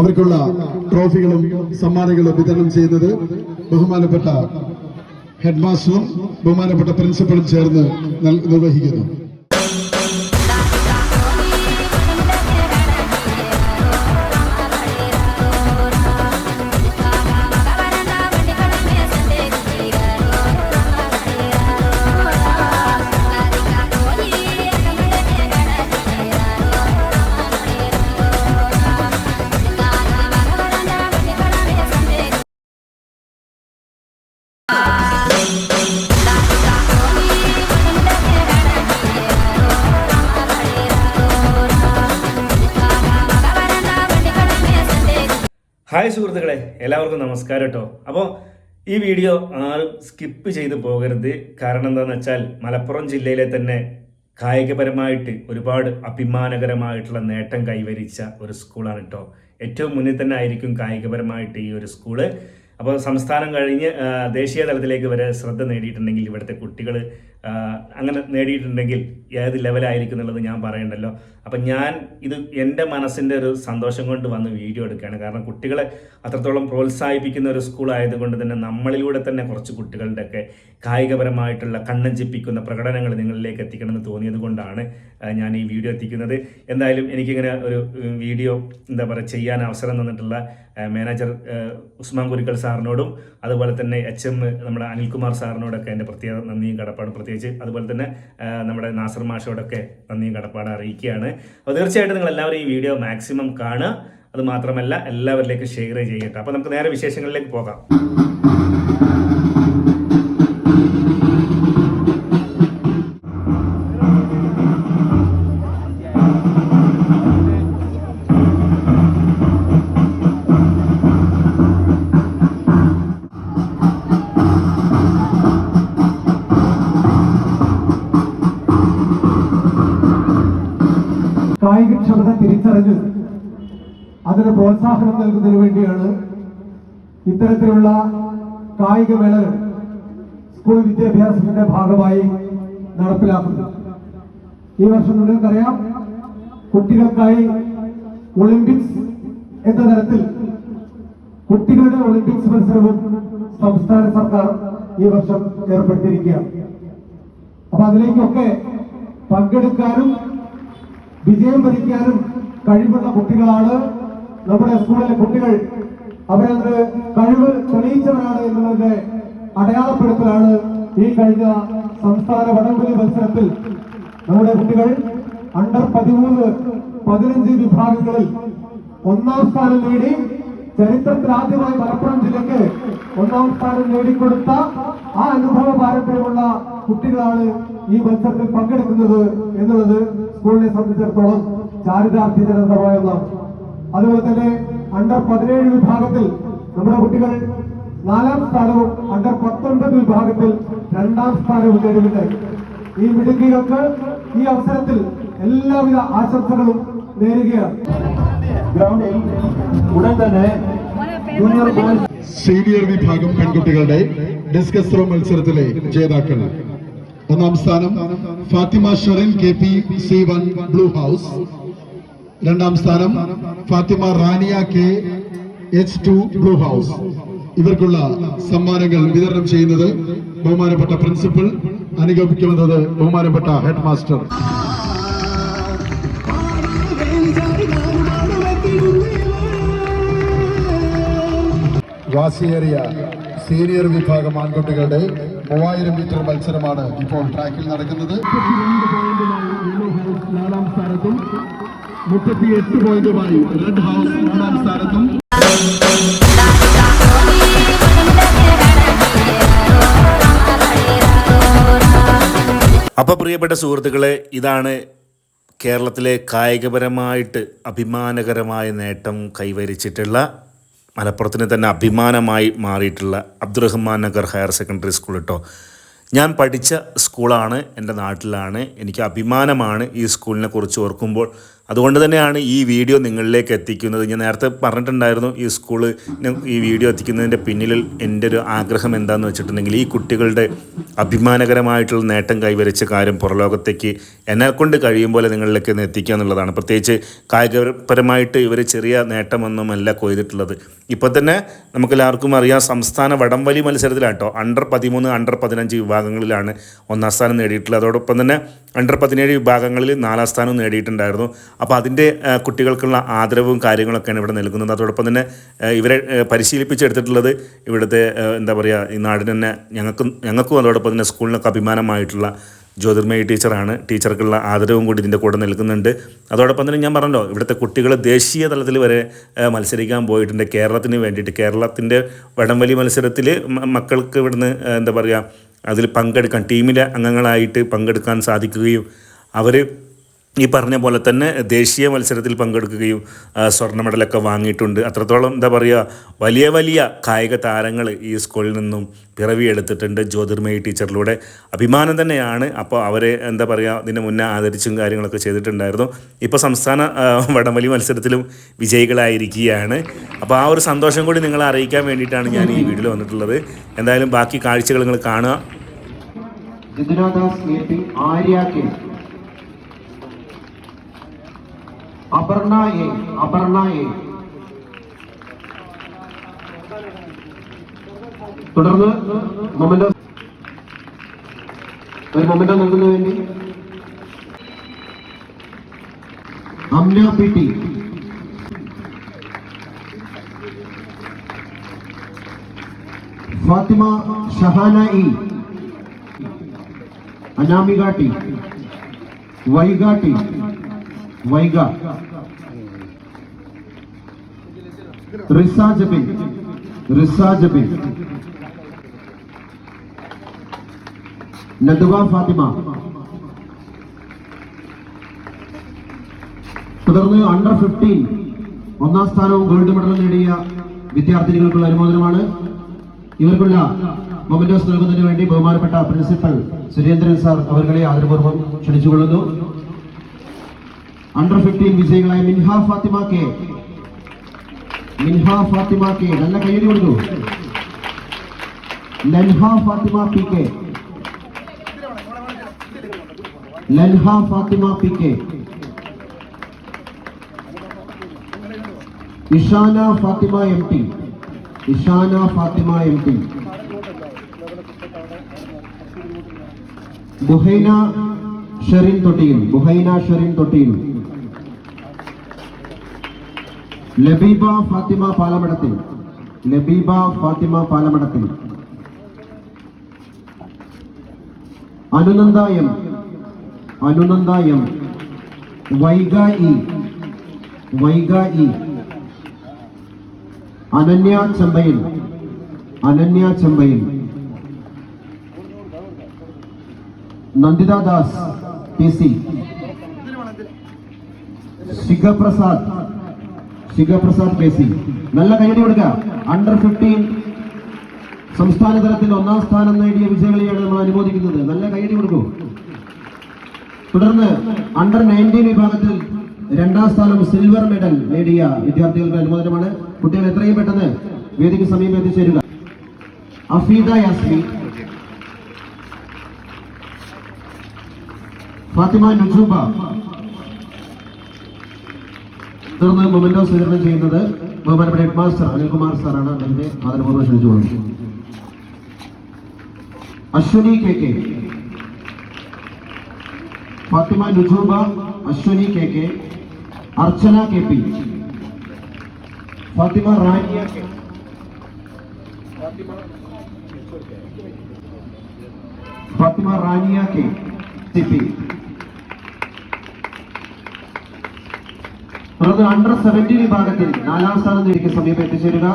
അവർക്കുള്ള ട്രോഫികളും സമ്മാനങ്ങളും വിതരണം ചെയ്യുന്നത് ബഹുമാനപ്പെട്ട ഹെഡ് മാസ്റ്ററും ബഹുമാനപ്പെട്ട പ്രിൻസിപ്പളും ചേർന്ന് നിർവഹിക്കുന്നു. ഹായ് സുഹൃത്തുക്കളെ എല്ലാവർക്കും നമസ്കാരം കേട്ടോ അപ്പോൾ ഈ വീഡിയോ ആരും സ്കിപ്പ് ചെയ്ത് പോകരുത്. കാരണം എന്താണെന്ന് വെച്ചാൽ മലപ്പുറം ജില്ലയിലെ തന്നെ കായികപരമായിട്ട് ഒരുപാട് അഭിമാനകരമായിട്ടുള്ള നേട്ടം കൈവരിച്ച ഒരു സ്കൂളാണ് കേട്ടോ ഏറ്റവും മുന്നിൽ തന്നെ ആയിരിക്കും കായികപരമായിട്ട് ഈ ഒരു സ്കൂൾ അപ്പോൾ സംസ്ഥാനം കഴിഞ്ഞ് ദേശീയ തലത്തിലേക്ക് വരെ ശ്രദ്ധ നേടിയിട്ടുണ്ടെങ്കിൽ ഇവിടുത്തെ കുട്ടികൾ അങ്ങനെ നേടിയിട്ടുണ്ടെങ്കിൽ ഏത് ലെവലായിരിക്കും എന്നുള്ളത് ഞാൻ പറയണ്ടല്ലോ. അപ്പം ഞാൻ ഇത് എന്റെ മനസ്സിന്റെ ഒരു സന്തോഷം കൊണ്ട് വന്ന് വീഡിയോ എടുക്കുകയാണ്. കാരണം കുട്ടികളെ അത്രത്തോളം പ്രോത്സാഹിപ്പിക്കുന്ന ഒരു സ്കൂൾ ആയതുകൊണ്ട് തന്നെ നമ്മളിലൂടെ തന്നെ കുറച്ച് കുട്ടികളുടെയൊക്കെ കായികപരമായിട്ടുള്ള കണ്ണഞ്ചിപ്പിക്കുന്ന പ്രകടനങ്ങൾ നിങ്ങളിലേക്ക് എത്തിക്കണമെന്ന് തോന്നിയത് കൊണ്ടാണ് ഞാൻ ഈ വീഡിയോ എത്തിക്കുന്നത്. എന്തായാലും എനിക്കിങ്ങനെ ഒരു വീഡിയോ എന്താ പറയുക ചെയ്യാൻ അവസരം തന്നിട്ടുള്ള മാനേജർ ഉസ്മാൻ കുരുക്കൽ സാറിനോടും അതുപോലെ തന്നെ എച്ച് എം നമ്മുടെ അനിൽകുമാർ സാറിനോടൊക്കെ എന്റെ പ്രത്യേക നന്ദിയും കടപ്പാടും പ്രത്യേകിച്ച് അതുപോലെ തന്നെ നമ്മുടെ നാസർ മാഷോടൊക്കെ നന്ദിയും കടപ്പാട് അറിയിക്കുകയാണ്. അപ്പോൾ തീർച്ചയായിട്ടും നിങ്ങൾ എല്ലാവരും ഈ വീഡിയോ മാക്സിമം കാണുക. അത് മാത്രമല്ല എല്ലാവരിലേക്കും ഷെയർ ചെയ്യട്ടെ അപ്പോൾ നമുക്ക് നേരെ വിശേഷങ്ങളിലേക്ക് പോകാം. കായികക്ഷമത തിരിച്ചറിഞ്ഞ് അതിന് പ്രോത്സാഹനം നൽകുന്നതിന് വേണ്ടിയാണ് ഇത്തരത്തിലുള്ള കായിക മേളകൾ സ്കൂൾ വിദ്യാഭ്യാസത്തിന്റെ ഭാഗമായി നടപ്പിലാക്കുന്നത്. ഈ വർഷം നിങ്ങൾക്കറിയാം കുട്ടികൾക്കായി ഒളിമ്പിക്സ് എന്ന തരത്തിൽ കുട്ടികളുടെ ഒളിമ്പിക്സ് മത്സരവും സംസ്ഥാന സർക്കാർ ഈ വർഷം ഏർപ്പെടുത്തിയിരിക്കുകയാണ്. അപ്പൊ അതിലേക്കൊക്കെ പങ്കെടുക്കാനും വിജയം ഭരിക്കാനും കഴിവുള്ള കുട്ടികളാണ്. നമ്മുടെ സ്കൂളിലെ കുട്ടികൾ അവരത് കഴിവ് തെളിയിച്ചവരാണ് എന്നുള്ളതിന്റെ അടയാളപ്പെടുത്തലാണ് ഈ കഴിഞ്ഞ സംസ്ഥാന വടംവലി മത്സരത്തിൽ നമ്മുടെ കുട്ടികൾ അണ്ടർ പതിമൂന്ന് പതിനഞ്ച് വിഭാഗങ്ങളിൽ ഒന്നാം സ്ഥാനം നേടി ചരിത്രത്തിൽ ആദ്യമായി മലപ്പുറം ജില്ലയ്ക്ക് ഒന്നാം സ്ഥാനം നേടിക്കൊടുത്ത ആ അനുഭവ പാരമ്പര്യമുള്ള കുട്ടികളാണ് ഈ മത്സരത്തിൽ പങ്കെടുക്കുന്നത് എന്നുള്ളത് സ്കൂളിനെ സംബന്ധിച്ചിടത്തോളം ചാരിതാർത്ഥ്യജനകമായ ഒന്നാണ് അതുപോലെ തന്നെ അണ്ടർ പതിനേഴ് വിഭാഗത്തിൽ നമ്മുടെ കുട്ടികൾ നാലാം സ്ഥാനവും അണ്ടർ പത്തൊൻപത് വിഭാഗത്തിൽ രണ്ടാം സ്ഥാനവും നേടിയിട്ടുണ്ട്. ഈ മിടുക്കികൾക്ക് ഈ അവസരത്തിൽ എല്ലാവിധ ആശംസകളും നേരുകയാണ്. ഗ്രൗണ്ടിൽ ഉടൻ തന്നെ ജൂനിയർ സീനിയർ വിഭാഗം പെൺകുട്ടികളുടെ ഡിസ്കസ് ത്രോ മത്സരത്തിലെ ജേതാക്കൾ. ഒന്നാം സ്ഥാനം Fathima Sherin K P C one blue house. രണ്ടാം സ്ഥാനം Fathima Rania K H two blue house. ഇവർക്കുള്ള സമ്മാനങ്ങൾ വിതരണം ചെയ്യുന്നത് ബഹുമാനപ്പെട്ട പ്രിൻസിപ്പൽ അനുഗമിക്കുന്നത് ബഹുമാനപ്പെട്ട ഹെഡ് മാസ്റ്റർ വാശിയേറിയ സീനിയർ വിഭാഗം ആൺകുട്ടികളുടെ മൂവായിരം മീറ്റർ മത്സരമാണ് ഇപ്പോൾ ട്രാക്കിൽ നടക്കുന്നത്. നാലാം സ്ഥാനത്തും മുപ്പത്തിയെട്ട് പോയിന്റുമായി റെഡ് ഹൗസ് മൂന്നാം സ്ഥാനത്തും. അപ്പോൾ പ്രിയപ്പെട്ട സുഹൃത്തുക്കളെ ഇതാണ് കേരളത്തിലെ കായികപരമായിട്ട് അഭിമാനകരമായ നേട്ടം കൈവരിച്ചിട്ടുള്ള മലപ്പുറത്തിന് തന്നെ അഭിമാനമായി മാറിയിട്ടുള്ള Abdurahman Nagar higher secondary school കേട്ടോ. ഞാൻ പഠിച്ച സ്കൂളാണ് എന്റെ നാട്ടിലാണ്. എനിക്ക് അഭിമാനമാണ് ഈ സ്കൂളിനെ കുറിച്ച് ഓർക്കുമ്പോൾ അതുകൊണ്ട് തന്നെയാണ് ഈ വീഡിയോ നിങ്ങളിലേക്ക് എത്തിക്കുന്നത്. ഞാൻ നേരത്തെ പറഞ്ഞിട്ടുണ്ടായിരുന്നു ഈ സ്കൂൾ ഈ വീഡിയോ എത്തിക്കുന്നതിന്റെ പിന്നിൽ എന്റെ ഒരു ആഗ്രഹം എന്താണെന്ന് വെച്ചിട്ടുണ്ടെങ്കിൽ ഈ കുട്ടികളുടെ അഭിമാനകരമായിട്ടുള്ള നേട്ടം കൈവരിച്ച കാര്യം പുറലോകത്തേക്ക് എന്നെ കൊണ്ട് കഴിയും പോലെ നിങ്ങളിലേക്ക് ഒന്ന് എത്തിക്കുക എന്നുള്ളതാണ്. പ്രത്യേകിച്ച് കായികപരമായിട്ട് ഇവർ ചെറിയ നേട്ടമൊന്നുമല്ല കൊയ്തിട്ടുള്ളത്. ഇപ്പോൾ തന്നെ നമുക്കെല്ലാവർക്കും അറിയാം സംസ്ഥാന വടംവലി മത്സരത്തിലാട്ടോ അണ്ടർ പതിമൂന്ന് അണ്ടർ പതിനഞ്ച് വിഭാഗങ്ങളിലാണ് ഒന്നാം സ്ഥാനം നേടിയിട്ടുള്ളത്. അതോടൊപ്പം തന്നെ അണ്ടർ പതിനേഴ് വിഭാഗങ്ങളിൽ നാലാം സ്ഥാനം നേടിയിട്ടുണ്ടായിരുന്നു. അപ്പോൾ അതിന്റെ കുട്ടികൾക്കുള്ള ആദരവും കാര്യങ്ങളൊക്കെയാണ് ഇവിടെ നൽകുന്നത്. അതോടൊപ്പം തന്നെ ഇവരെ പരിശീലിപ്പിച്ചെടുത്തിട്ടുള്ളത് ഇവിടുത്തെ എന്താ പറയുക ഈ നാടിന് തന്നെ ഞങ്ങൾക്കും ഞങ്ങൾക്കും അതോടൊപ്പം തന്നെ സ്കൂളിനൊക്കെ അഭിമാനമായിട്ടുള്ള ജ്യോതിർമയി ടീച്ചറാണ്. ടീച്ചർക്കുള്ള ആദരവും കൂടി ഇതിന്റെ കൂടെ നൽകുന്നുണ്ട്. അതോടൊപ്പം തന്നെ ഞാൻ പറഞ്ഞല്ലോ ഇവിടുത്തെ കുട്ടികൾ ദേശീയ തലത്തിൽ വരെ മത്സരിക്കാൻ പോയിട്ടുണ്ട്. കേരളത്തിന് വേണ്ടിയിട്ട് കേരളത്തിന്റെ വടംവലി മത്സരത്തിൽ മക്കൾക്ക് ഇവിടുന്ന് എന്താ പറയുക അതിൽ പങ്കെടുക്കാൻ ടീമിലെ അംഗങ്ങളായിട്ട് പങ്കെടുക്കാൻ സാധിക്കുകയും അവർ ഈ പറഞ്ഞ പോലെ തന്നെ ദേശീയ മത്സരത്തിൽ പങ്കെടുക്കുകയും സ്വർണ മെഡലൊക്കെ വാങ്ങിയിട്ടുണ്ട്. അത്രത്തോളം എന്താ പറയുക വലിയ വലിയ കായിക താരങ്ങൾ ഈ സ്കൂളിൽ നിന്നും പിറവിയെടുത്തിട്ടുണ്ട്. ജ്യോതിർമയി ടീച്ചറിലൂടെ അഭിമാനം തന്നെയാണ്. അപ്പോൾ അവരെ എന്താ പറയുക ഇതിന് മുന്നേ ആദരിച്ചും കാര്യങ്ങളൊക്കെ ചെയ്തിട്ടുണ്ടായിരുന്നു. ഇപ്പോൾ സംസ്ഥാന വടംവലി മത്സരത്തിലും വിജയികളായിരിക്കുകയാണ്. അപ്പോൾ ആ ഒരു സന്തോഷം കൂടി നിങ്ങളെ അറിയിക്കാൻ വേണ്ടിയിട്ടാണ് ഞാൻ ഈ വീഡിയോയിൽ വന്നിട്ടുള്ളത്. എന്തായാലും ബാക്കി കാഴ്ചകൾ നിങ്ങൾ കാണുക. ആര്യ കെ. അപർണ അപർണായെ. തുടർന്ന് മൊമെന്റോ ഒരു മൊമെന്റോ നൽകുന്നതിന് വേണ്ടി. Amna P T Fathima Shahana E Anamika T Vaiga T Vaiga. Fathima. തുടർന്ന് അണ്ടർ ഫിഫ്റ്റീൻ ഒന്നാം സ്ഥാനവും ഗോൾഡ് മെഡൽ നേടിയ വിദ്യാർത്ഥിനികൾക്കുള്ള അനുമോദനമാണ്. ഇവർക്കുള്ള മൊമെന്റോസ് നൽകുന്നതിന് വേണ്ടി ബഹുമാനപ്പെട്ട പ്രിൻസിപ്പൽ സുരേന്ദ്രൻ സാർ അവരുടെ ആദരപൂർവം ക്ഷണിച്ചുകൊള്ളുന്നു. അണ്ടർ ഫിഫ്റ്റീൻ വിജയികളായ മിൻഹ ഫാത്തിമ കെ മിൻഹ ഫാത്തിമ കെ നല്ല കയ്യടി കൊടുത്തു. Lanha Fathima P K Lanha Fathima P K Ishana Fathima M T Ishana Fathima M T Buhaina Sherin Thottiyil Buhaina Sherin Thottiyil Labeeba Fathima Palamadathil. Labeeba Fathima Palamadathil. Anunanda M. Anunanda M. Vaiga E. Vaiga E. Ananya Chembayil. Ananya Chembayil. Nanditha Das T C. Shikhaprasad. Shikhaprasad മേസി നല്ല കൈയടി കൊടുക്കുക under fifteen സംസ്ഥാന തലത്തിൽ ഒന്നാം സ്ഥാനം നേടിയ വിജയികളെയാണ് നമ്മൾ അനുമോദിക്കുന്നത്. നല്ല കൈയടി കൊടുക്കൂ. തുടർന്ന് അണ്ടർ നയന്റീൻ വിഭാഗത്തിൽ രണ്ടാം സ്ഥാനം സിൽവർ മെഡൽ നേടിയ വിദ്യാർത്ഥികൾക്ക് അനുമോദനമാണ്. കുട്ടികൾ എത്രയും പെട്ടെന്ന് വേദിക്ക് സമീപം എത്തിച്ചേരുക. അഫീദ യാസ്മി ഫാത്തിമ നുജൂബ തുടർന്ന് മൊമെന്റോ സ്വീകരണം ചെയ്യുന്നത് ബഹുമാനപ്പെട്ട ഹെഡ് മാസ്റ്റർ അനിൽകുമാർ സാറാണ്. അദ്ദേഹത്തെ ആദരപൂർവം ക്ഷണിച്ചുകൊള്ളുന്നത് Ashwani K K. Fathima Nujooba Ashwani K K. Archana K P. Fathima Rania K. Fathima Rania K. C P. തുടർന്ന് അണ്ടർ സെവന്റീൻ വിഭാഗത്തിൽ നാലാം സ്ഥാനം നേടിയ സമീപം എത്തിച്ചേരുക.